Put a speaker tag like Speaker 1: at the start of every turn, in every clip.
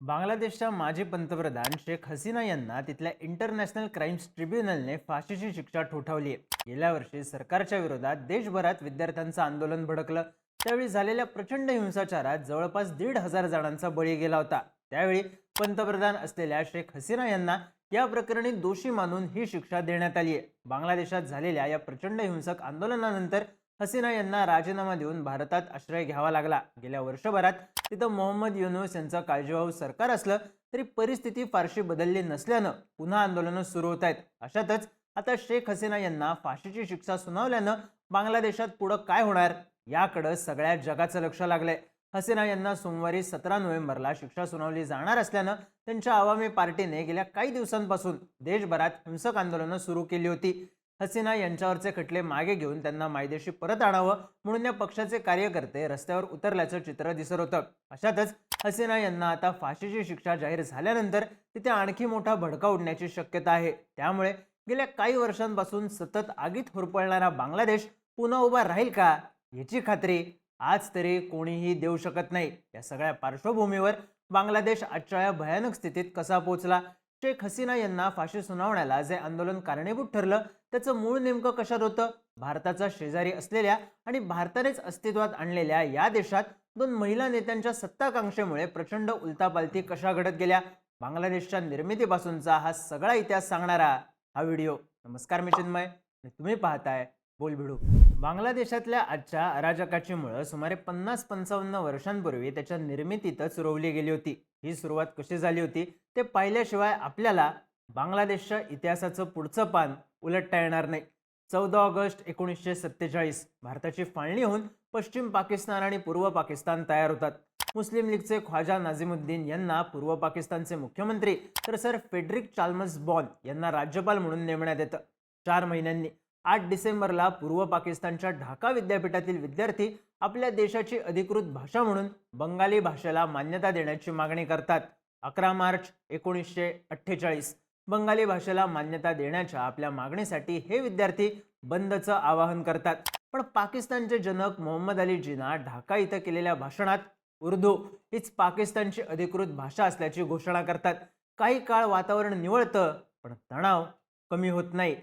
Speaker 1: बांगलादेशच्या माजी पंतप्रधान शेख हसीना यांना तिथल्या इंटरनॅशनल क्राईम्स ट्रिब्युनलने फाशीची शिक्षा ठोठावली आहे. गेल्या वर्षी सरकारच्या विरोधात देशभरात विद्यार्थ्यांचं आंदोलन भडकलं. त्यावेळी झालेल्या प्रचंड हिंसाचारात जवळपास दीड हजार जणांचा बळी गेला होता. त्यावेळी पंतप्रधान असलेल्या शेख हसीना यांना या प्रकरणी दोषी मानून ही शिक्षा देण्यात आली आहे. बांगलादेशात झालेल्या या प्रचंड हिंसक आंदोलनानंतर हसीना यांना राजीनामा देऊन भारतात आश्रय घ्यावा लागला. गेल्या वर्षभरात तिथं मोहम्मद युनूस यांचं काळजीवाहू सरकार असलं तरी परिस्थिती फारशी बदलली नसल्यानं पुन्हा आंदोलनं सुरू होत आहेत. अशातच आता शेख हसीना यांना फाशीची शिक्षा सुनावल्यानं बांगलादेशात पुढं काय होणार याकडं सगळ्या जगाचं लक्ष लागलंय. हसीना यांना सोमवारी सतरा नोव्हेंबरला शिक्षा सुनावली जाणार असल्यानं त्यांच्या आवामी पार्टीने गेल्या काही दिवसांपासून देशभरात हिंसक आंदोलनं सुरू केली होती. हसीना यांच्यावरचे खटले मागे घेऊन त्यांना मायदेशी परत आणावं म्हणून या पक्षाचे कार्यकर्ते रस्त्यावर उतरल्याचं चित्र दिसत होतं. अशातच हसीना यांना आता फाशीची शिक्षा जाहीर झाल्यानंतर तिथे आणखी मोठा भडका उडण्याची शक्यता आहे. त्यामुळे गेल्या काही वर्षांपासून सतत आगीत होरपळणारा बांगलादेश पुन्हा उभा राहील का याची खात्री आज तरी कोणीही देऊ शकत नाही. या सगळ्या पार्श्वभूमीवर बांगलादेश आजच्या या भयानक स्थितीत कसा पोहोचला शेख हसीना यांना फाशी सुनावण्याला जे आंदोलन कारणीभूत ठरलं त्याचं मूळ नेमकं कशात होतं? भारताचा शेजारी असलेल्या आणि भारतानेच अस्तित्वात आणलेल्या या देशात दोन महिला नेत्यांच्या सत्ताकांक्षेमुळे प्रचंड उलतापालती कशा घडत गेल्या? बांगलादेशच्या निर्मितीपासूनचा हा सगळा इतिहास सांगणारा हा व्हिडिओ. नमस्कार मी चिन्मय. तुम्ही पाहताय बोल भिडू बांगलादेशातल्या आजच्या अराजकाची मुळं सुमारे पन्नास पंचावन्न वर्षांपूर्वी त्याच्या निर्मितीतच रोवली गेली होती. ही सुरुवात कशी झाली होती ते पाहिल्याशिवाय आपल्याला बांगलादेशच्या इतिहासाचं पुढचं पान उलटता येणार नाही. चौदा ऑगस्ट एकोणीसशे सत्तेचाळीस भारताची फाळणी होऊन पश्चिम पाकिस्तान आणि पूर्व पाकिस्तान तयार होतात. मुस्लिम लीगचे ख्वाजा नाझिमुद्दीन यांना पूर्व पाकिस्तानचे मुख्यमंत्री तर सर फेडरिक चाल्मस बॉन यांना राज्यपाल म्हणून नेमण्यात येतं. चार महिन्यांनी आठ डिसेंबरला पूर्व पाकिस्तानच्या ढाका विद्यापीठातील विद्यार्थी आपल्या देशाची अधिकृत भाषा म्हणून बंगाली भाषेला मान्यता देण्याची मागणी करतात. अकरा मार्च एकोणीसशे अठ्ठेचाळीस. बंगाली भाषेला मान्यता देण्याच्या आपल्या मागणीसाठी हे विद्यार्थी बंदचं आवाहन करतात. पण पाकिस्तानचे जनक मोहम्मद अली जिना ढाका इथं केलेल्या भाषणात उर्दू हीच पाकिस्तानची अधिकृत भाषा असल्याची घोषणा करतात. काही काळ वातावरण निवळतं पण तणाव कमी होत नाही.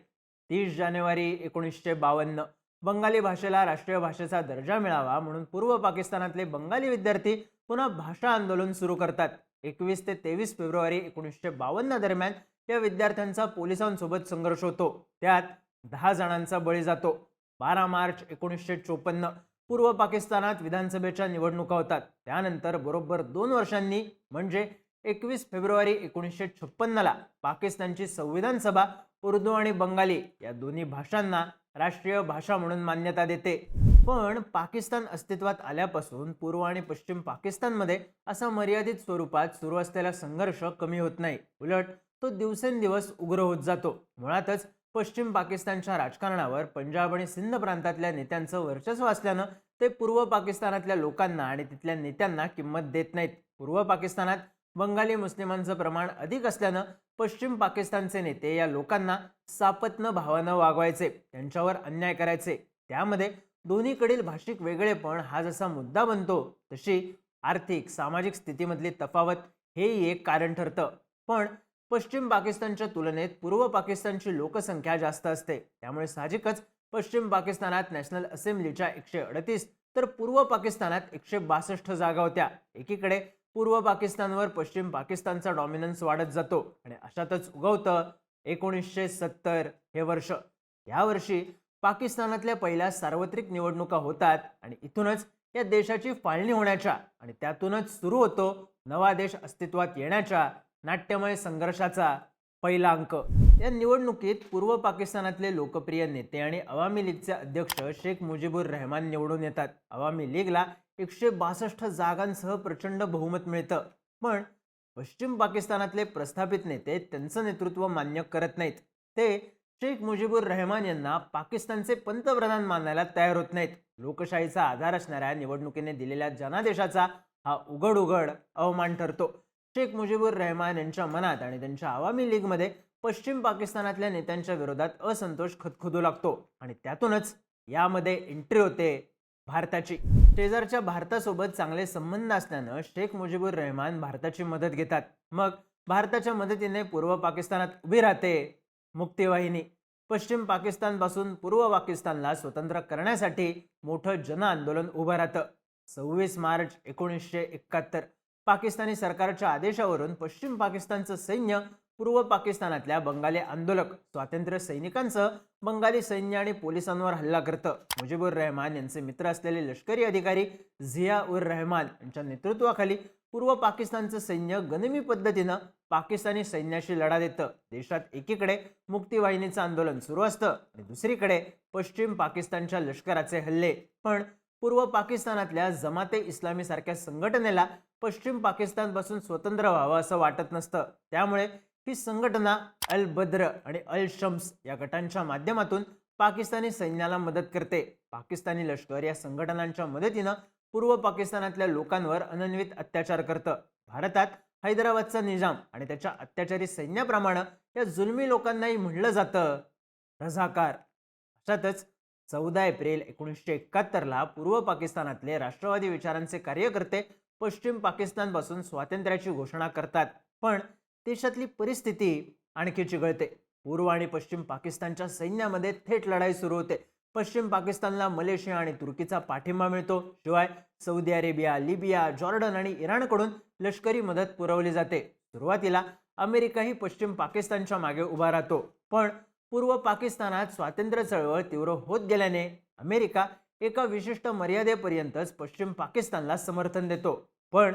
Speaker 1: तीस जानेवारी एकोणीसशे बावन्न. बंगाली भाषेला राष्ट्रीय भाषेचा दर्जा मिळावा म्हणून पूर्व पाकिस्तानातले बंगाली विद्यार्थी पुन्हा भाषा आंदोलन सुरू करतात. एकवीस ते तेवीस फेब्रुवारी एकोणीसशे बावन्न दरम्यान या विद्यार्थ्यांचा पोलिसांसोबत संघर्ष होतो. त्यात दहा जणांचा बळी जातो. बारा मार्च एकोणीसशे चोपन्न पूर्व पाकिस्तानात विधानसभेच्या निवडणुका होतात. त्यानंतर बरोबर दोन वर्षांनी म्हणजे एकवीस फेब्रुवारी एकोणीसशे छप्पन्नला पाकिस्तानची संविधान सभा उर्दू आणि बंगाली या दोन्ही भाषांना राष्ट्रीय भाषा म्हणून मान्यता देते. पण पाकिस्तान अस्तित्वात आल्यापासून पूर्व आणि पश्चिम पाकिस्तानमध्ये असा मर्यादित स्वरूपात सुरू असलेला संघर्ष कमी होत नाही. उलट तो दिवसेंदिवस उग्र होत जातो. मुळातच पश्चिम पाकिस्तानच्या राजकारणावर पंजाब आणि सिंध प्रांतातल्या नेत्यांचं वर्चस्व असल्यानं ते पूर्व पाकिस्तानातल्या लोकांना आणि तिथल्या नेत्यांना किंमत देत नाहीत. पूर्व पाकिस्तानात बंगाली मुस्लिमांचं प्रमाण अधिक असल्यानं पश्चिम पाकिस्तानचे नेते या लोकांना सापत्न भावानं वागवायचे त्यांच्यावर अन्याय करायचे. त्यामध्ये दोन्हीकडील भाषिक वेगळेपण हा जसा मुद्दा बनतो तशी आर्थिक सामाजिक स्थितीमधली तफावत हेही एक कारण ठरतं. पण पश्चिम पाकिस्तानच्या तुलनेत पूर्व पाकिस्तानची लोकसंख्या जास्त असते. त्यामुळे साहजिकच पश्चिम पाकिस्तानात नॅशनल असेंब्लीच्या एकशे अडतीस तर पूर्व पाकिस्तानात एकशे बासष्ट जागा होत्या. एकीकडे पूर्व पाकिस्तानवर पश्चिम पाकिस्तानचा डॉमिनन्स वाढत जातो आणि अशातच उगवतं एकोणीसशे सत्तर हे वर्ष. यावर्षी पाकिस्तानातल्या पहिल्या सार्वत्रिक निवडणुका होतात आणि इथूनच या देशाची फाळणी होण्याच्या आणि त्यातूनच सुरू होतो नवा देश अस्तित्वात येण्याच्या नाट्यमय संघर्षाचा पहिला अंक. या निवडणुकीत पूर्व पाकिस्तानातले लोकप्रिय नेते आणि अवामी लीगचे अध्यक्ष शेख मुजीबुर रहमान निवडून येतात. अवामी लीगला एकशे बासष्ट जागांसह प्रचंड बहुमत मिळतं. पण पश्चिम पाकिस्तानातले प्रस्थापित नेते त्यांचं नेतृत्व मान्य करत नाहीत. ते शेख मुजीबुर रहमान यांना पाकिस्तानचे पंतप्रधान मानायला तयार होत नाहीत. लोकशाहीचा आधार असणाऱ्या निवडणुकीने दिलेल्या जनादेशाचा हा उघड उघड अवमान ठरतो. शेख मुजीबुर रहमान यांच्या मनात आणि त्यांच्या आवामी लीगमध्ये पश्चिम पाकिस्तानातल्या नेत्यांच्या विरोधात असंतोष खदखदू लागतो. आणि त्यातूनच यामध्ये एंट्री होते. भारताची. शेजारच्या भारतासोबत चांगले संबंध असल्यानं शेख मुजीबुर रहमान भारताची मदत घेतात. मग भारताच्या मदतीने पूर्व पाकिस्तानात उभी राहते मुक्तीवाहिनी. पश्चिम पाकिस्तानपासून पूर्व पाकिस्तानला स्वतंत्र करण्यासाठी मोठं जन आंदोलन उभं राहतं. सव्वीस मार्च एकोणीसशे एकाहत्तर. पाकिस्तानी सरकारच्या आदेशावरून पश्चिम पाकिस्तानचं सैन्य पूर्व पाकिस्तानातल्या बंगाली आंदोलक स्वातंत्र्य सैनिकांचं बंगाली सैन्य आणि पोलिसांवर हल्ला करतं मुजीबुर रहमान यांचे मित्र असलेले लष्करी अधिकारी झिया उर रहमान यांच्या नेतृत्वाखाली पूर्व पाकिस्तानचं सैन्य गनिमी पद्धतीनं पाकिस्तानी सैन्याशी लढा देतं देशात एकीकडे मुक्तीवाहिनीचं आंदोलन सुरू असतं आणि दुसरीकडे पश्चिम पाकिस्तानच्या लष्कराचे हल्ले. पण पूर्व पाकिस्तानातल्या जमाते इस्लामी सारख्या संघटनेला पश्चिम पाकिस्तानपासून स्वतंत्र व्हावं असं वाटत नसतं. त्यामुळे ही संघटना अल बद्र आणि अल शम्स या गटांच्या माध्यमातून पाकिस्तानी सैन्याला मदत करते. पाकिस्तानी लष्कर या संघटनांच्या मदतीनं पूर्व पाकिस्तानातल्या लोकांवर अनन्वित अत्याचार करतं. भारतात हैदराबादचा निजाम आणि त्याच्या अत्याचारी सैन्याप्रमाणे या जुलमी लोकांनाही म्हणलं जातं. रझाकार. अशातच चौदा एप्रिल एकोणीसशे एकाहत्तरला पूर्व पाकिस्तानातले राष्ट्रवादी विचारांचे कार्यकर्ते पश्चिम पाकिस्तानपासून स्वातंत्र्याची घोषणा करतात. पण देशातली परिस्थिती आणखी चिघळते. पूर्व आणि पश्चिम पाकिस्तानच्या सैन्यामध्ये थेट लढाई सुरू होते. पश्चिम पाकिस्तानला मलेशिया आणि तुर्कीचा पाठिंबा मिळतो. शिवाय सौदी अरेबिया लिबिया जॉर्डन आणि इराणकडून लष्करी मदत पुरवली जाते. सुरुवातीला अमेरिकाही पश्चिम पाकिस्तानच्या मागे उभा राहतो. पण पूर्व पाकिस्तानात स्वातंत्र्य चळवळ तीव्र होत गेल्याने अमेरिका एका विशिष्ट मर्यादेपर्यंतच पश्चिम पाकिस्तानला समर्थन देतो. पण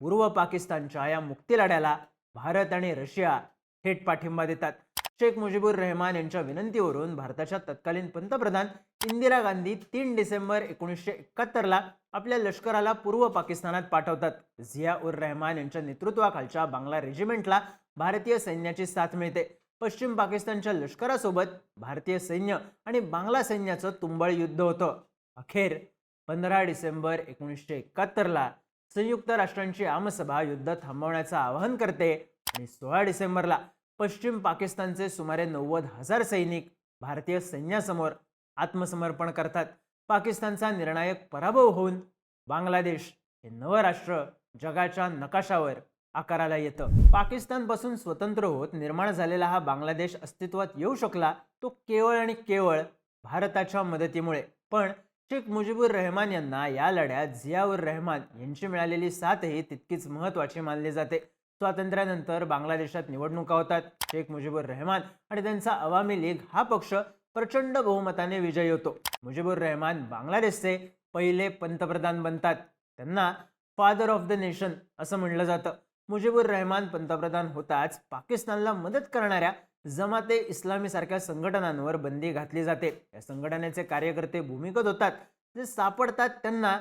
Speaker 1: पूर्व पाकिस्तानच्या या मुक्ती लढ्याला भारत आणि रशिया थेट पाठिंबा देतात. शेख मुजीबुर रहमान यांच्या विनंतीवरून भारताच्या तत्कालीन पंतप्रधान इंदिरा गांधी तीन डिसेंबर एकोणीसशे एकाहत्तरला आपल्या लष्कराला पूर्व पाकिस्तानात पाठवतात. झिया उर रहमान यांच्या नेतृत्वाखालच्या बांगला रेजिमेंटला भारतीय सैन्याची साथ मिळते. पश्चिम पाकिस्तानच्या लष्करासोबत भारतीय सैन्य आणि बांगला सैन्याचं तुंबळ युद्ध होतं. अखेर पंधरा डिसेंबर एकोणीसशे एकाहत्तरला संयुक्त राष्ट्रांची आमसभा युद्ध थांबवण्याचं आवाहन करते. आणि सोळा डिसेंबरला पश्चिम पाकिस्तानचे सुमारे नव्वद हजार सैनिक भारतीय सैन्यासमोर आत्मसमर्पण करतात. पाकिस्तानचा निर्णायक पराभव होऊन बांगलादेश हे नवं राष्ट्र जगाच्या नकाशावर आकाराला येतं. पाकिस्तानपासून स्वतंत्र होत निर्माण झालेला हा बांगलादेश अस्तित्वात येऊ शकला तो केवळ आणि केवळ भारताच्या मदतीमुळे. पण शेख मुजीबुर रहमान यांना या लढ्यात झियाउर रहमान यांची मिळालेली साथही तितकीच महत्त्वाची मानली जाते. स्वातंत्र्यानंतर बांगलादेशात निवडणुका होतात शेख मुजीबुर रहमान आणि त्यांचा अवामी लीग हा पक्ष प्रचंड बहुमताने विजयी होतो. मुजीबुर रहमान बांगलादेशचे पहिले पंतप्रधान बनतात. त्यांना फादर ऑफ द नेशन असं म्हणलं जातं. मुजीबुर रहमान पंतप्रधान होताच पाकिस्तानला मदत करणाऱ्या जमाते इस्लामीसारख्या संघटनांवर बंदी घातली जाते. या संघटनेचे कार्यकर्ते भूमिगत होतात. जे सापडतात त्यांना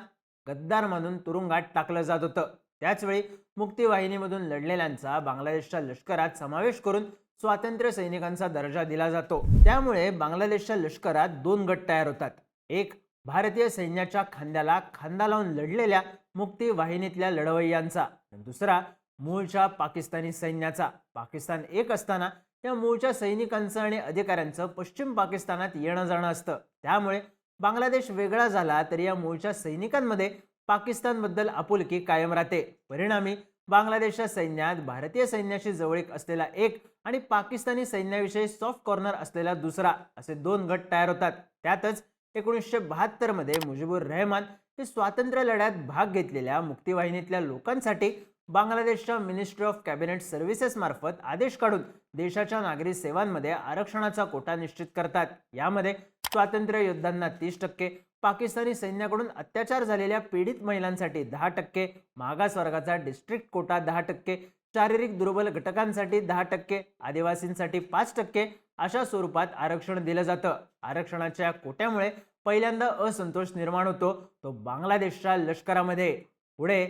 Speaker 1: गद्दार मानून तुरुंगात टाकलं जात होतं. त्याचवेळी मुक्तीवाहिनीमधून लढलेल्यांचा बांगलादेशच्या लष्करात समावेश करून स्वातंत्र्य सैनिकांचा दर्जा दिला जातो. त्यामुळे बांगलादेशच्या लष्करात दोन गट तयार होतात. एक भारतीय सैन्याच्या खांद्याला खांदा लावून लढलेल्या मुक्ती वाहिनीतल्या लढवय्यांचा दुसरा मूळच्या पाकिस्तानी सैन्याचा. पाकिस्तान एक असताना या मूळच्या सैनिकांचं आणि अधिकाऱ्यांचं पश्चिम पाकिस्तानात येणं जाणं असतं. त्यामुळे बांगलादेश वेगळा झाला तरी या मूळच्या सैनिकांमध्ये पाकिस्तानबद्दल आपुलकी कायम राहते. परिणामी बांगलादेशच्या सैन्यात भारतीय सैन्याशी जवळीक असलेला एक आणि पाकिस्तानी सैन्याविषयी सॉफ्ट कॉर्नर असलेला दुसरा असे दोन गट तयार होतात. त्यातच एकोणीसशे बहात्तरमध्ये मुजीबुर रहमान हे स्वातंत्र्य लढ्यात भाग घेतलेल्या मुक्तीवाहिनीतल्या लोकांसाठी बांगलादेशच्या मिनिस्ट्री ऑफ कॅबिनेट सर्व्हिसेस मार्फत आदेश काढून देशाच्या नागरी सेवांमध्ये आरक्षणाचा कोटा निश्चित करतात. यामध्ये स्वातंत्र्य योद्धांना तीस टक्के पाकिस्तानी सैन्याकडून अत्याचार झालेल्या पीडित महिलांसाठी दहा टक्के मागासवर्गाचा डिस्ट्रिक्ट कोटा दहा टक्के शारीरिक दुर्बल घटकांसाठी दहा टक्के आदिवासींसाठी पाच टक्के अशा स्वरूपात आरक्षण दिलं जातं. आरक्षणाच्या कोट्यामुळे पहिल्यांदा असंतोष निर्माण होतो तो बांगलादेशच्या लष्करामध्ये. पुढे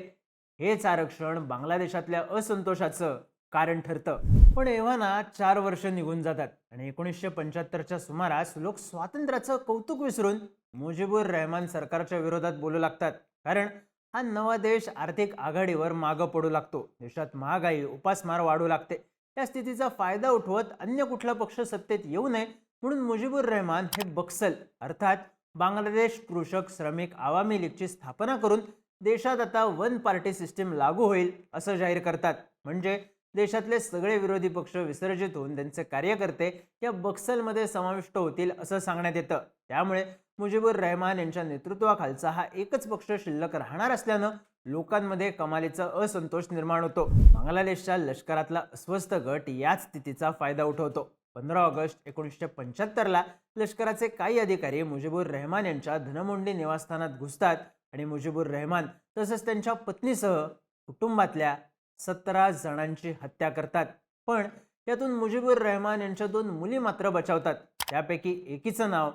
Speaker 1: हेच आरक्षण बांगलादेशातल्या असंतोषाचं कारण ठरतं. पण एव्हाना चार वर्ष निघून जातात आणि एकोणीसशे पंच्याहत्तरच्या सुमारास लोक स्वातंत्र्याचं कौतुक विसरून मुजीबुर रहमान सरकारच्या विरोधात बोलू लागतात. कारण हा नवा देश आर्थिक आघाडीवर मागं पडू लागतो. देशात महागाई उपासमार वाढू लागते. या स्थितीचा फायदा उठवत अन्य कुठला पक्ष सत्तेत येऊ नये म्हणून मुजीबुर रहमान हे बक्सल अर्थात बांगलादेश कृषक श्रमिक आवामी लीगची स्थापना करून देशात आता वन पार्टी सिस्टीम लागू होईल असं जाहीर करतात. म्हणजे देशातले सगळे विरोधी पक्ष विसर्जित होऊन त्यांचे कार्यकर्ते या बक्सलमध्ये समाविष्ट होतील असं सांगण्यात येतं. त्यामुळे मुजीबुर रहमान यांच्या नेतृत्वाखालचा हा एकच पक्ष शिल्लक राहणार असल्यानं लोकांमध्ये कमालीचा असंतोष निर्माण होतो. बांगलादेशच्या लष्करातला अस्वस्थ गट याच स्थितीचा फायदा उठवतो. पंधरा ऑगस्ट एकोणीसशे पंच्याहत्तरला लष्कराचे काही अधिकारी मुजीबुर रहमान यांच्या धनमोंडी निवासस्थानात घुसतात. आणि मुजीबुर रहमान तसंच त्यांच्या पत्नीसह कुटुंबातल्या सतरा जणांची हत्या करतात. पण यातून मुजीबुर रहमान यांच्या दोन मुली मात्र बचावतात. त्यापैकी एकीचं नाव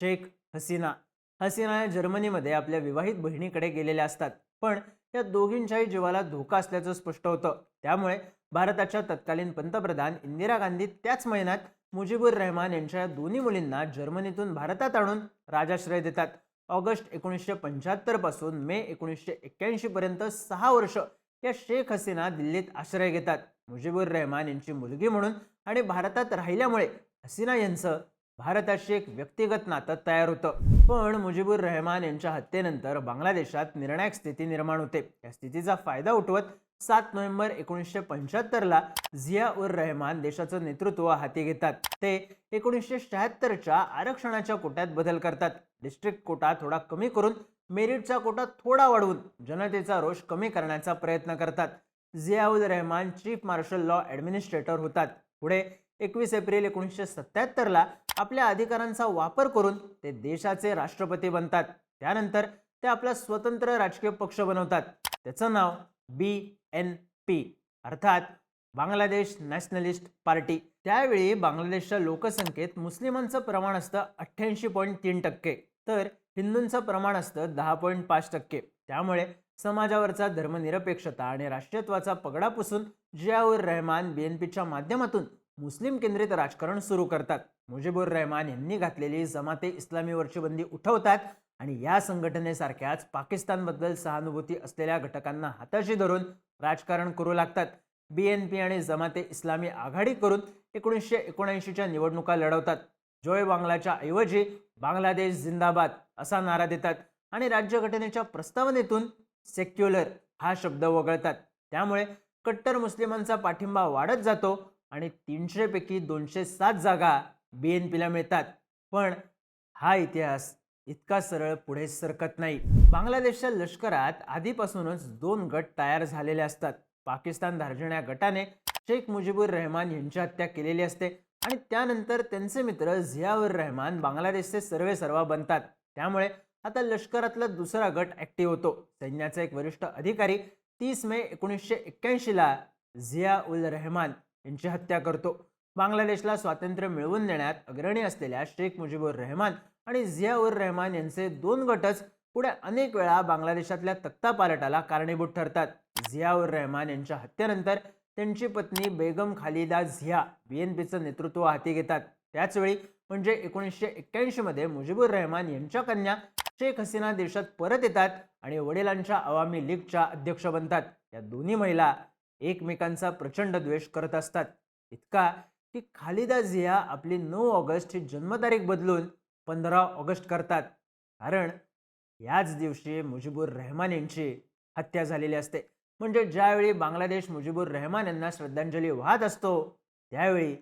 Speaker 1: शेख हसीना. हसीना या जर्मनीमध्ये आपल्या विवाहित बहिणीकडे गेलेल्या असतात. पण या दोघींच्याही जीवाला धोका असल्याचं स्पष्ट होतं. त्यामुळे भारताच्या तत्कालीन पंतप्रधान इंदिरा गांधी त्याच महिन्यात मुजीबुर रहमान यांच्या दोन्ही मुलींना जर्मनीतून भारतात आणून राजाश्रय देतात. ऑगस्ट एकोणीसशे पंच्याहत्तरपासून मे एकोणीसशे एक्क्याऐंशीपर्यंत सहा वर्ष या शेख हसीना दिल्लीत आश्रय घेतात. मुजीबुर रहमान यांची मुलगी म्हणून आणि भारतात राहिल्यामुळे हसीना यांचं भारताशी एक व्यक्तिगत नातं तयार होतं. पण मुजीबुर रहमान यांच्या हत्येनंतर बांगलादेशात निर्णायक स्थिती निर्माण होते. या स्थितीचा फायदा उठवत सात नोव्हेंबर एकोणीसशे पंच्याहत्तरला झिया उर रहमान देशाचं नेतृत्व हाती घेतात. ते एकोणीसशे शहात्तरच्या आरक्षणाच्या कोट्यात बदल करतात. डिस्ट्रिक्ट कोटा थोडा कमी करून मेरिटचा कोटा थोडा वाढवून जनतेचा रोष कमी करण्याचा प्रयत्न करतात. Ziaul Rahman chief martial law administrator होतात. पुढे एकवीस एप्रिल एकोणीसशे सत्याहत्तरला आपल्या अधिकारांचा वापर करून ते देशाचे राष्ट्रपती बनतात. त्यानंतर ते आपला स्वतंत्र राजकीय पक्ष बनवतात. त्याचं नाव बी एन पी. अर्थात बांगलादेश नॅशनलिस्ट पार्टी. त्यावेळी बांगलादेशच्या लोकसंख्येत मुस्लिमांचं प्रमाण असतं अठ्ठ्याऐंशी पॉईंट तीन टक्के. तर हिंदूंचं प्रमाण असतं दहा पॉईंट पाच टक्के. त्यामुळे समाजावरचा धर्मनिरपेक्षता आणि राष्ट्रीयत्वाचा पगडा पुसून जियाउर रहमान पीच्या माध्यमातून मुस्लिम केंद्रित राजकारण सुरू करतात. मुजीबुर रहमान यांनी घातलेली जमाते इस्लामीवरची बंदी उठवतात. आणि या संघटनेसारख्याच पाकिस्तानबद्दल सहानुभूती असलेल्या घटकांना हाताशी धरून राजकारण करू लागतात. बी एन पी आणि जमाते इस्लामी आघाडी करून एकोणीसशे एकोणऐंशीच्या निवडणुका लढवतात. जोय बांगलाच्या ऐवजी बांगलादेश जिंदाबाद असा नारा देतात आणि राज्यघटनेच्या प्रस्तावनेतून सेक्युलर हा शब्द वगळतात. त्यामुळे कट्टर मुस्लिमांचा पाठिंबा वाढत जातो आणि तीनशेपैकी दोनशे सात जागा बी एन पीला मिळतात. पण हा इतिहास इतका सरळ पुढे सरकत नाही. बांगलादेशच्या लष्करात आधीपासूनच दोन गट तयार झालेले असतात. पाकिस्तान धार्जिण्या गटाने शेख मुजीबुर रहमान यांची हत्या केलेली असते आणि त्यानंतर त्यांचे मित्र झियाउर रहमान बांगलादेशचे सर्वे सर्वा बनतात. त्यामुळे आता लष्करातला दुसरा गट ॲक्टिव्ह होतो. सैन्याचा एक वरिष्ठ अधिकारी तीस मे एकोणीसशे एक्क्याऐंशीला झिया उल रहमान यांची हत्या करतो. बांगलादेशला स्वातंत्र्य मिळवून देण्यात अग्रणी असलेल्या शेख मुजीबुर रहमान आणि झियाउर रहमान यांचे दोन गटच पुढे अनेक वेळा बांगलादेशातल्या तख्तापालटाला कारणीभूत ठरतात. झियाउर रहमान यांच्या हत्येनंतर त्यांची पत्नी बेगम खालिदा झिया बीएनपीचं नेतृत्व हाती घेतात. त्याचवेळी म्हणजे एकोणीसशे एक्क्याऐंशीमध्ये मुजीबुर रहमान यांच्या कन्या शेख हसीना देशात परत येतात आणि वडिलांच्या अवामी लीगच्या अध्यक्ष बनतात. या दोन्ही महिला एकमेकांचा प्रचंड द्वेष करत असतात. इतका की खालिदा झिया आपली नऊ ऑगस्ट ही जन्मतारीख बदलून पंधरा ऑगस्ट करतात. कारण याच दिवशी मुजीबुर रहमान यांची हत्या झालेली असते. म्हणजे ज्यावेळी बांगलादेश मुजीबुर रहमान यांना श्रद्धांजली वाहत असतो त्यावेळी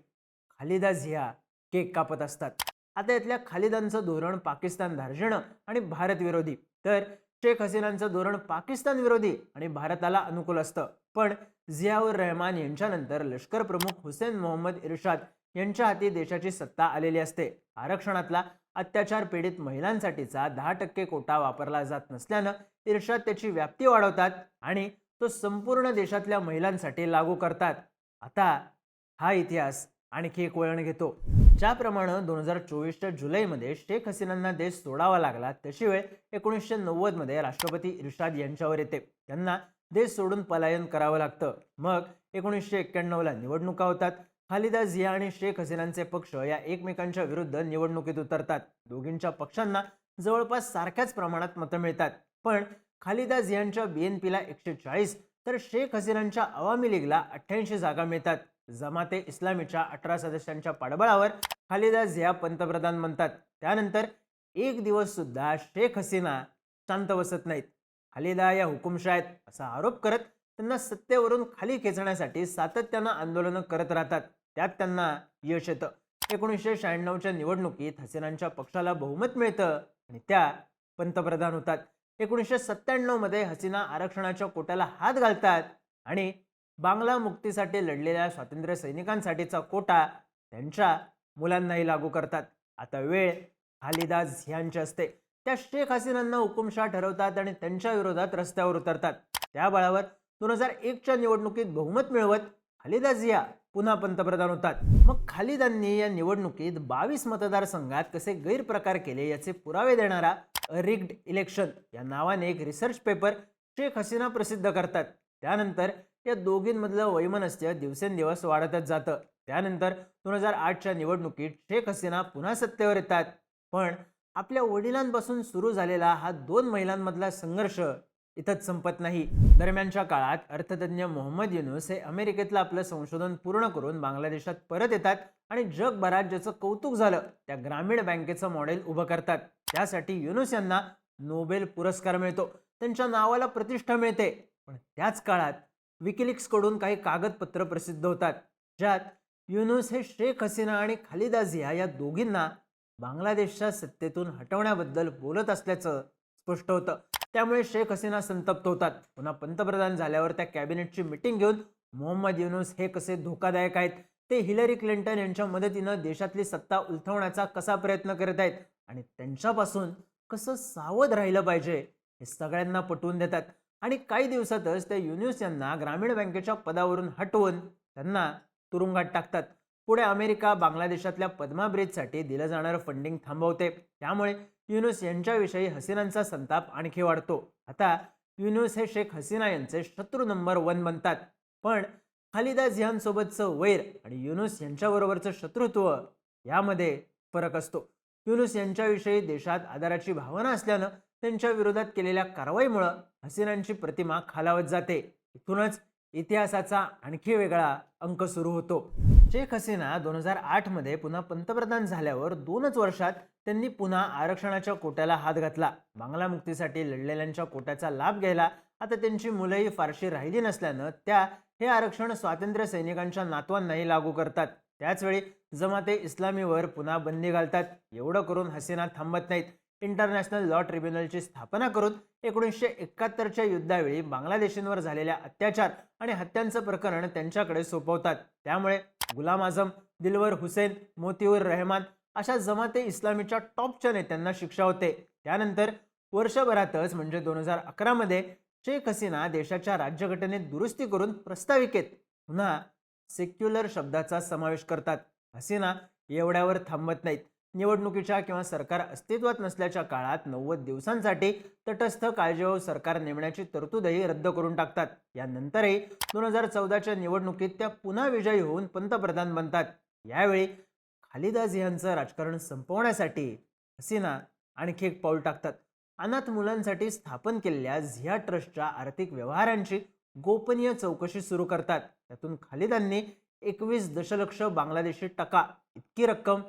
Speaker 1: खालिदा झिया केक कापत असतात. आता यातल्या खालिदांचं धोरण पाकिस्तान धार्जिणं आणि भारत विरोधी. तर शेख हसीनांचं धोरण पाकिस्तान विरोधी आणि भारताला अनुकूल असतं. पण झियाउर रहमान यांच्यानंतर लष्कर प्रमुख हुसेन मोहम्मद इर्शाद यांच्या हाती देशाची सत्ता आलेली असते. आरक्षणातला अत्याचार पीडित महिलांसाठीचा दहा टक्के कोटा वापरला जात नसल्यानं इर्षाद त्याची व्याप्ती वाढवतात आणि तो संपूर्ण देशातल्या महिलांसाठी लागू करतात. आता हा इतिहास आणखी एक वळण घेतो. ज्याप्रमाणे दोन हजार चोवीसच्या जुलैमध्ये शेख हसीनांना देश सोडावा लागला तशी वेळ एकोणीसशे नव्वदमध्ये राष्ट्रपती इर्शाद यांच्यावर येते. त्यांना देश सोडून पलायन करावं लागतं. मग एकोणीसशे एक्क्याण्णवला निवडणुका होतात. खालिदा झिया आणि शेख हसीनांचे पक्ष या एकमेकांच्या विरुद्ध निवडणुकीत उतरतात. दोघींच्या पक्षांना जवळपास सारख्याच प्रमाणात मतं मिळतात. पण खालिदा झियांच्या बीएनपीला एकशे चाळीस तर शेख हसीनांच्या अवामी लीगला अठ्ठ्याऐंशी जागा मिळतात. जमाते इस्लामीच्या अठरा सदस्यांच्या पाठबळावर खालिदा झिया पंतप्रधान म्हणतात त्यानंतर एक दिवस सुद्धा शेख हसीना शांत बसत नाहीत. खालिदा या हुकुमशाह आहेत असा आरोप करत त्यांना सत्तेवरून खाली खेचण्यासाठी सातत्यानं आंदोलनं करत राहतात. त्यात त्यांना यश येतं. एकोणीसशे शहाण्णवच्या निवडणुकीत हसीनांच्या पक्षाला बहुमत मिळतं आणि त्या पंतप्रधान होतात. एकोणीसशे सत्त्याण्णवमध्ये हसीना आरक्षणाच्या कोट्याला हात घालतात आणि बांगला मुक्तीसाठी लढलेल्या स्वातंत्र्य सैनिकांसाठीचा कोटा त्यांच्या मुलांनाही लागू करतात. आता वेळ खालिदा झियांची असते. त्या शेख हसीनांना हुकुमशाह ठरवतात आणि त्यांच्या विरोधात रस्त्यावर उतरतात. त्या बळावर दोन हजार एकच्या निवडणुकीत बहुमत मिळवत खालिदा झिया पुन्हा पंतप्रधान होतात. मग खालिदांनी या निवडणुकीत बावीस मतदारसंघात कसे गैरप्रकार केले याचे पुरावे देणारा रिग्ड इलेक्शन या नावाने एक रिसर्च पेपर शेख हसीना प्रसिद्ध करतात. त्यानंतर या दोघींमधलं वैमनस्य दिवसेंदिवस वाढतच जातं. त्यानंतर दोन हजार आठच्या निवडणुकीत शेख हसीना पुन्हा सत्तेवर येतात. पण आपल्या वडिलांपासून सुरू झालेला हा दोन महिलांमधला संघर्ष इथंच संपत नाही. दरम्यानच्या काळात अर्थतज्ञ मोहम्मद युनुस हे अमेरिकेतलं आपलं संशोधन पूर्ण करून बांगलादेशात परत येतात आणि जगभरात ज्याचं कौतुक झालं त्या ग्रामीण बँकेचं मॉडेल उभं करतात. त्यासाठी युनुस यांना नोबेल पुरस्कार मिळतो. त्यांच्या नावाला प्रतिष्ठा मिळते. पण त्याच काळात विकिलिक्सकडून काही कागदपत्र प्रसिद्ध होतात ज्यात युनुस हे शेख हसीना आणि खालिदा झिया या दोघींना बांगलादेशच्या सत्तेतून हटवण्याबद्दल बोलत असल्याचं स्पष्ट होतं. त्यामुळे शेख हसीना संतप्त होतात. पुन्हा पंतप्रधान झाल्यावर त्या कॅबिनेटची मिटिंग घेऊन मोहम्मद युनुस हे कसे धोकादायक आहेत ते हिलरी क्लिंटन यांच्या मदतीनं देशातली सत्ता उलथवण्याचा कसा प्रयत्न करत आहेत आणि त्यांच्यापासून कसं सावध राहिलं पाहिजे हे सगळ्यांना पटवून देतात. आणि काही दिवसातच त्या युनुस यांना ग्रामीण बँकेच्या पदावरून हटवून त्यांना तुरुंगात टाकतात. पुढे अमेरिका बांगलादेशातल्या पद्मा ब्रिजसाठी दिलं जाणारं फंडिंग थांबवते. त्यामुळे युनुस यांच्याविषयी हसीनांचा संताप आणखी वाढतो. आता युनुस हे शेख हसीना यांचे शत्रू नंबर वन बनतात. पण खालिदा झियानसोबतचं वैर आणि युनुस यांच्याबरोबरचं शत्रुत्व यामध्ये फरक असतो. युनुस यांच्याविषयी देशात आदराची भावना असल्यानं त्यांच्या विरोधात केलेल्या कारवाईमुळं हसीनांची प्रतिमा खालावत जाते. इथूनच इतिहासाचा आणखी वेगळा अंक सुरू होतो. शेख हसीना दोन हजार आठमध्ये पुन्हा पंतप्रधान झाल्यावर दोनच वर्षात त्यांनी पुन्हा आरक्षणाच्या कोट्याला हात घातला. बांगला मुक्तीसाठी लढलेल्यांच्या कोट्याचा लाभ घ्यायला आता त्यांची मुलंही फारशी राहिली नसल्यानं त्या हे आरक्षण स्वातंत्र्य सैनिकांच्या नातवांनाही लागू करतात. त्याचवेळी जमाते इस्लामीवर पुन्हा बंदी घालतात. एवढं करून हसीना थांबत नाहीत. इंटरनॅशनल लॉ ट्रिब्युनलची स्थापना करून एकोणीसशे एकाहत्तरच्या युद्धावेळी बांगलादेशींवर झालेल्या अत्याचार आणि हत्यांचं प्रकरण त्यांच्याकडे सोपवतात. त्यामुळे गुलाम आझम दिलवर हुसेन मोतीउर रहमान अशा जमाते इस्लामीच्या टॉपच्या नेत्यांना शिक्षा होते. त्यानंतर वर्षभरातच म्हणजे दोन हजार अकरामध्ये शेख हसीना देशाच्या राज्यघटनेत दुरुस्ती करून प्रस्ताविकेत पुन्हा सेक्युलर शब्दाचा समावेश करतात. हसीना एवढ्यावर थांबत नाहीत. निवडणुकीच्या किंवा सरकार अस्तित्वात नसल्याच्या काळात नव्वद दिवसांसाठी तटस्थ काळजीवाहू सरकार नेमण्याची तरतूदही रद्द करून टाकतात. यानंतरही दोन हजार चौदाच्या निवडणुकीत त्या पुन्हा विजयी होऊन पंतप्रधान बनतात. यावेळी खालिदा झियांचं राजकारण संपवण्यासाठी हसीना आणखी एक पाऊल टाकतात. अनाथ मुलांसाठी स्थापन केलेल्या झिया ट्रस्टच्या आर्थिक व्यवहारांची गोपनीय चौकशी सुरू करतात. त्यातून खालिदांनी एकवीस दशलक्ष बांगलादेशी टका इतकी रक्कम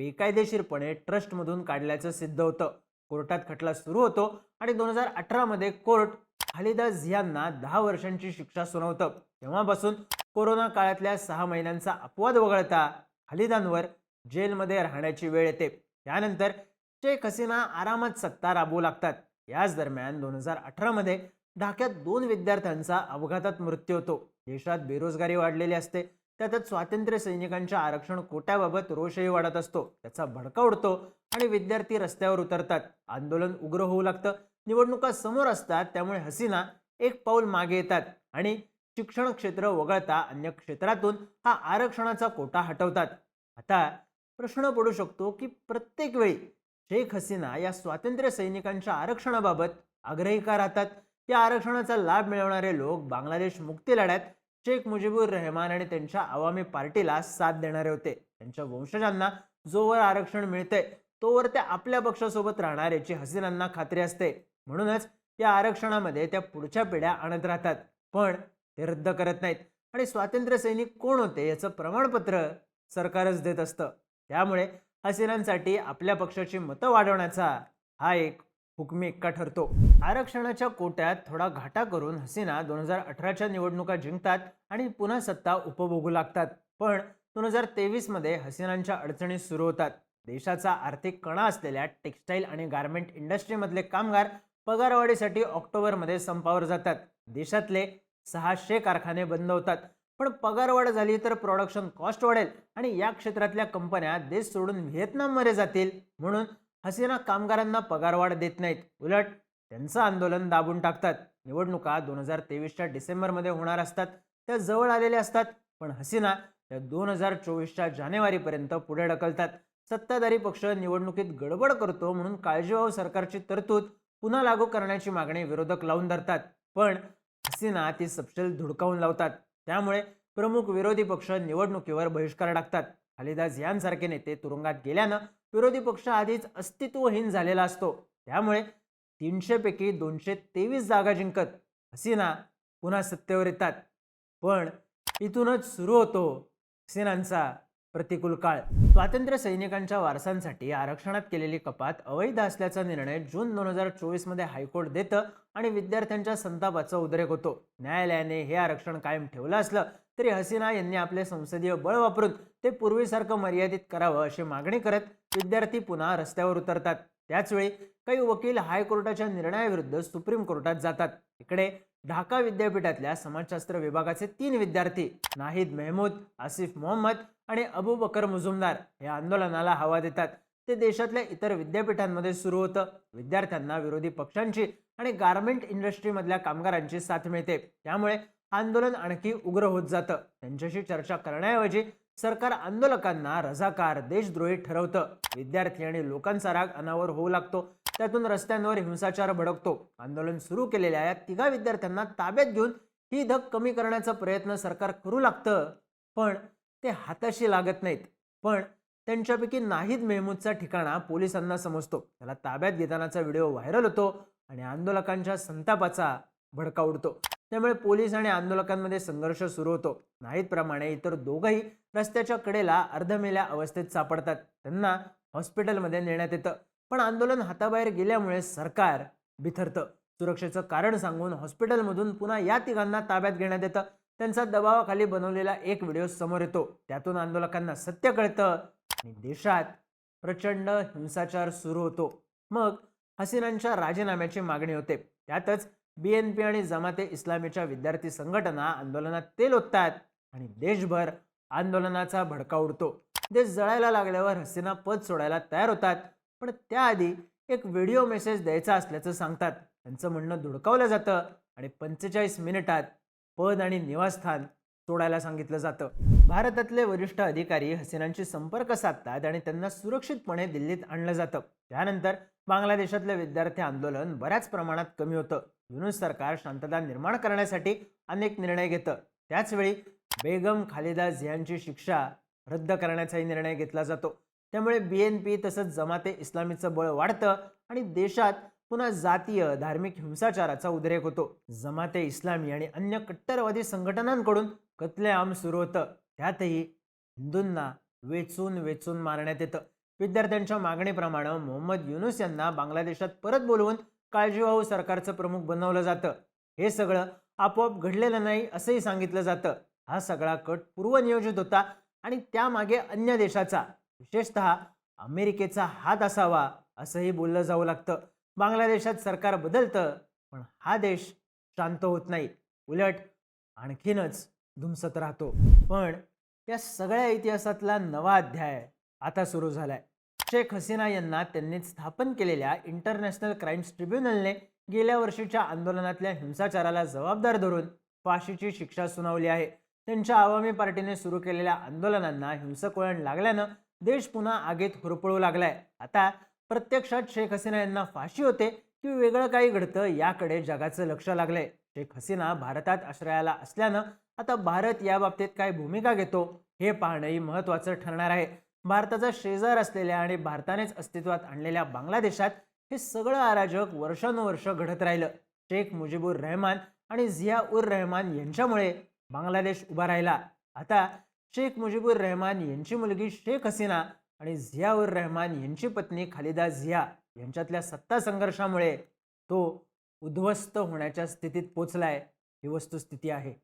Speaker 1: बेकायदेशीरपणे ट्रस्टमधून काढल्याचं सिद्ध होतं. कोर्टात खटला सुरू होतो आणि दोन हजार अठरामध्ये कोर्ट खालिदा झियांना दहा वर्षांची शिक्षा सुनावतं. तेव्हापासून कोरोना काळातल्या सहा महिन्यांचा अपवाद वगळता खालिदांवर जेलमध्ये राहण्याची वेळ येते. त्यानंतर शेख हसीना आरामात सत्ता राबवू लागतात. याच दरम्यान दोन हजार अठरामध्ये ढाक्यात दोन विद्यार्थ्यांचा अपघातात मृत्यू होतो. देशात बेरोजगारी वाढलेली असते. त्यातच स्वातंत्र्य सैनिकांच्या आरक्षण कोट्याबाबत रोषही वाढत असतो. त्याचा भडका उडतो आणि विद्यार्थी रस्त्यावर उतरतात. आंदोलन उग्र होऊ लागतं. निवडणुका समोर असतात त्यामुळे हसीना एक पाऊल मागे येतात आणि शिक्षण क्षेत्र वगळता अन्य क्षेत्रातून हा आरक्षणाचा कोटा हटवतात. आता प्रश्न पडू शकतो की प्रत्येक वेळी शेख हसीना या स्वातंत्र्य सैनिकांच्या आरक्षणाबाबत आग्रही का राहतात? या आरक्षणाचा लाभ मिळवणारे लोक बांगलादेश मुक्ती लढ्यात शेख मुजीबुर रहमान आणि त्यांच्या आवामी पार्टीला साथ देणारे होते. त्यांच्या वंशजांना जोवर आरक्षण मिळते तोवर त्या आपल्या पक्षासोबत राहणार याची हसीनांना खात्री असते. म्हणूनच या आरक्षणामध्ये त्या पुढच्या पिढ्या आणत राहतात. पण ते रद्द करत नाहीत. आणि स्वातंत्र्य सैनिक कोण होते याचं प्रमाणपत्र सरकारच देत असतं. त्यामुळे हसीनांसाठी आपल्या पक्षाची मतं वाढवण्याचा हा एक हुकमी एक्का ठरतो. आरक्षणाच्या कोट्यात थोडा घाटा करून हसीना दोन हजार अठराच्या निवडणुका जिंकतात आणि पुन्हा सत्ता उपभोगू लागतात. पण दोन हजार तेवीसमध्ये हसीनांच्या अडचणी सुरू होतात. देशाचा आर्थिक कणा असलेल्या टेक्स्टाईल आणि गारमेंट इंडस्ट्रीमधले कामगार पगारवाढीसाठी ऑक्टोबरमध्ये संपावर जातात. देशातले सहाशे कारखाने बंद होतात. पण पगारवाढ झाली तर प्रोडक्शन कॉस्ट वाढेल आणि या क्षेत्रातल्या कंपन्या देश सोडून व्हिएतनाममध्ये जातील म्हणून हसीना कामगारांना पगारवाढ देत नाहीत. उलट त्यांचं आंदोलन दाबून टाकतात. निवडणुका दोन हजार तेवीसच्या डिसेंबरमध्ये होणार असतात. त्या जवळ आलेल्या असतात पण हसीना त्या दोन हजार चोवीसच्या जानेवारीपर्यंत पुढे ढकलतात. सत्ताधारी पक्ष निवडणुकीत गडबड करतो म्हणून काळजीवाहू सरकारची तरतूद पुन्हा लागू करण्याची मागणी विरोधक लावून धरतात. पण हसीना ती सपशेल धुडकावून लावतात. त्यामुळे प्रमुख विरोधी पक्ष निवडणुकीवर बहिष्कार टाकतात. खालिदास यांसारखे नेते तुरुंगात गेल्यानं विरोधी पक्ष आधीच अस्तित्वहीन झालेला असतो. त्यामुळे तीनशेपैकी दोनशे तेवीस जागा जिंकत हसीना पुन्हा सत्तेवर येतात. पण इथूनच सुरू होतो हसीनांचा प्रतिकूल काळ. स्वातंत्र्य सैनिकांच्या वारसांसाठी आरक्षणात केलेली कपात अवैध असल्याचा निर्णय जून दोन हजार चोवीसमध्ये हायकोर्ट देतं आणि विद्यार्थ्यांच्या संतापाचा उद्रेक होतो. न्यायालयाने हे आरक्षण कायम ठेवलं असलं तरी हसीना यांनी आपले संसदीय बळ वापरून ते पूर्वीसारखं मर्यादित करावं अशी मागणी करत विद्यार्थी पुन्हा रस्त्यावर उतरतात. त्याचवेळी काही वकील हायकोर्टाच्या निर्णयाविरुद्ध सुप्रीम कोर्टात जातात. इकडे ढाका विद्यापीठातल्या समाजशास्त्र विभागाचे तीन विद्यार्थी नाहिद मेहमूद आसिफ मोहम्मद आणि अबू बकर मुजुमदार या आंदोलनाला हवा देतात. ते देशातल्या इतर विद्यापीठांमध्ये सुरू होतं. विद्यार्थ्यांना विरोधी पक्षांची आणि गारमेंट इंडस्ट्रीमधल्या कामगारांची साथ मिळते. त्यामुळे आंदोलन आणखी उग्र होत जातं. त्यांच्याशी चर्चा करण्याऐवजी सरकार आंदोलकांना रजाकार देशद्रोही ठरवतं. विद्यार्थी आणि लोकांचा राग अनावर होऊ लागतो. त्यातून रस्त्यांवर हिंसाचार भडकतो. आंदोलन सुरू केलेल्या या तिघा विद्यार्थ्यांना ताब्यात घेऊन ही धक कमी करण्याचा प्रयत्न सरकार करू लागतं. पण ते हाताशी लागत नाहीत. पण त्यांच्यापैकी नाहीद मेहमूदचा ठिकाणा पोलिसांना समजतो. त्याला ताब्यात घेतानाचा व्हिडिओ व्हायरल होतो आणि आंदोलकांच्या संतापाचा भडका उडतो. त्यामुळे पोलीस आणि आंदोलकांमध्ये संघर्ष सुरू होतो. नाहीतप्रमाणे इतर दोघंही रस्त्याच्या कडेला अर्धमेल्या अवस्थेत सापडतात. त्यांना हॉस्पिटलमध्ये नेण्यात येतं. पण आंदोलन हाताबाहेर गेल्यामुळे सरकार बिथरतं. सुरक्षेचं कारण सांगून हॉस्पिटलमधून पुन्हा या तिघांना ताब्यात घेण्यात येतं. त्यांचा दबावाखाली बनवलेला एक व्हिडिओ समोर येतो. त्यातून आंदोलकांना सत्य कळतं आणि देशात प्रचंड हिंसाचार सुरू होतो. मग हसीनांच्या राजीनाम्याची मागणी होते. त्यातच बी एन पी आणि जमाते इस्लामीच्या विद्यार्थी संघटना आंदोलनात तेल ओततात आणि देशभर आंदोलनाचा भडका उडतो. देश जळायला लागल्यावर हसीना पद सोडायला तयार होतात पण त्याआधी एक व्हिडिओ मेसेज द्यायचा असल्याचं सांगतात. त्यांचं म्हणणं धुडकावलं जातं आणि पंचेचाळीस मिनिटात पद आणि निवासस्थान सोडायला सांगितलं जातं. भारतातले वरिष्ठ अधिकारी हसीनांशी संपर्क साधतात आणि त्यांना सुरक्षितपणे दिल्लीत आणलं जातं. त्यानंतर बांगलादेशातलं विद्यार्थी आंदोलन बऱ्याच प्रमाणात कमी होतं. युनुस सरकार शांतता निर्माण करण्यासाठी अनेक निर्णय घेतं. त्याचवेळी बेगम खालिदा झियांची शिक्षा रद्द करण्याचाही निर्णय घेतला जातो. त्यामुळे बी एन पी तसंच जमाते इस्लामीचं बळ वाढतं आणि देशात पुन्हा जातीय धार्मिक हिंसाचाराचा उद्रेक होतो. जमाते इस्लामी आणि अन्य कट्टरवादी संघटनांकडून कत्लेआम सुरू होतं. त्यातही हिंदूंना वेचून वेचून मारण्यात येतं. विद्यार्थ्यांच्या मागणीप्रमाणे मोहम्मद युनुस यांना बांगलादेशात परत बोलवून काळजीवाहू सरकारचं प्रमुख बनवलं जातं. हे सगळं आपोआप घडलेलं नाही असंही सांगितलं जातं. हा सगळा कट पूर्वनियोजित होता आणि त्यामागे अन्य देशाचा विशेषतः अमेरिकेचा हात असावा असंही बोललं जाऊ लागतं. बांगलादेशात सरकार बदलतं पण हा देश शांत होत नाही. उलट आणखीनच धुमसत राहतो. पण या सगळ्या इतिहासातला नवा अध्याय आता सुरू झालाय. शेख हसीना यांना त्यांनी स्थापन केलेल्या इंटरनॅशनल क्राईम्स ट्रिब्युनलने गेल्या वर्षीच्या आंदोलनातल्या हिंसाचाराला जबाबदार धरून फाशीची शिक्षा सुनावली आहे. त्यांच्या आवामी पार्टीने सुरू केलेल्या आंदोलनांना हिंसक वळण लागल्यानं देश पुन्हा आगीत हुरपळू लागलाय. आता प्रत्यक्षात शेख हसीना यांना फाशी होते की वेगळं काही घडतं याकडे जगाचं लक्ष लागलंय. शेख हसीना भारतात आश्रयाला असल्यानं आता भारत या बाबतीत काय भूमिका घेतो हे पाहणंही महत्त्वाचं ठरणार आहे. भारताचा शेजार असलेल्या आणि भारतानेच अस्तित्वात आणलेल्या बांगलादेशात हे सगळं अराजक वर्षानुवर्ष घडत राहिलं. शेख मुजीबुर रहमान आणि झिया उर रहमान यांच्यामुळे बांगलादेश उभा राहिला. आता शेख मुजीबुर रहमान यांची मुलगी शेख हसीना आणि झिया उर रहमान यांची पत्नी खालिदा झिया यांच्यातल्या सत्ता संघर्षामुळे तो उद्ध्वस्त होण्याच्या स्थितीत पोचलाय. ही वस्तुस्थिती आहे.